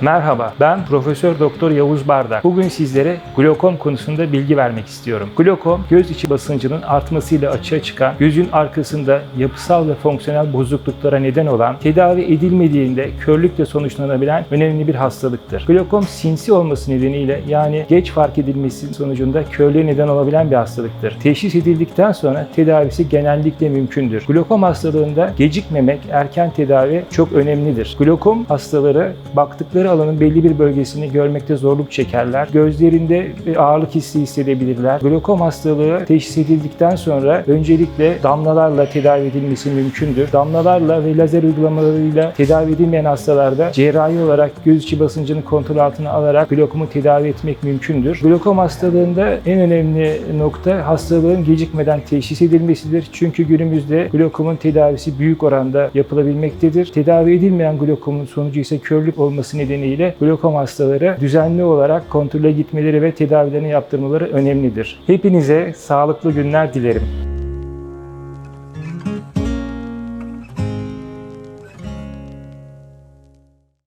Merhaba, ben Profesör Doktor Yavuz Bardak. Bugün sizlere glokom konusunda bilgi vermek istiyorum. Glokom, göz içi basıncının artmasıyla açığa çıkan, gözün arkasında yapısal ve fonksiyonel bozukluklara neden olan, tedavi edilmediğinde körlükle sonuçlanabilen önemli bir hastalıktır. Glokom sinsi olması nedeniyle yani geç fark edilmesi sonucunda körlüğe neden olabilen bir hastalıktır. Teşhis edildikten sonra tedavisi genellikle mümkündür. Glokom hastalığında gecikmemek, erken tedavi çok önemlidir. Glokom hastaları baktıkları alanın belli bir bölgesini görmekte zorluk çekerler. Gözlerinde ağırlık hissi hissedebilirler. Glokom hastalığı teşhis edildikten sonra öncelikle damlalarla tedavi edilmesi mümkündür. Damlalarla ve lazer uygulamalarıyla tedavi edilmeyen hastalarda cerrahi olarak göz içi basıncını kontrol altına alarak glokomu tedavi etmek mümkündür. Glokom hastalığında en önemli nokta hastalığın gecikmeden teşhis edilmesidir. Çünkü günümüzde glokomun tedavisi büyük oranda yapılabilmektedir. Tedavi edilmeyen glokomun sonucu ise körlük olması nedeniyle glokom hastaları düzenli olarak kontrole gitmeleri ve tedavilerini yaptırmaları önemlidir. Hepinize sağlıklı günler dilerim.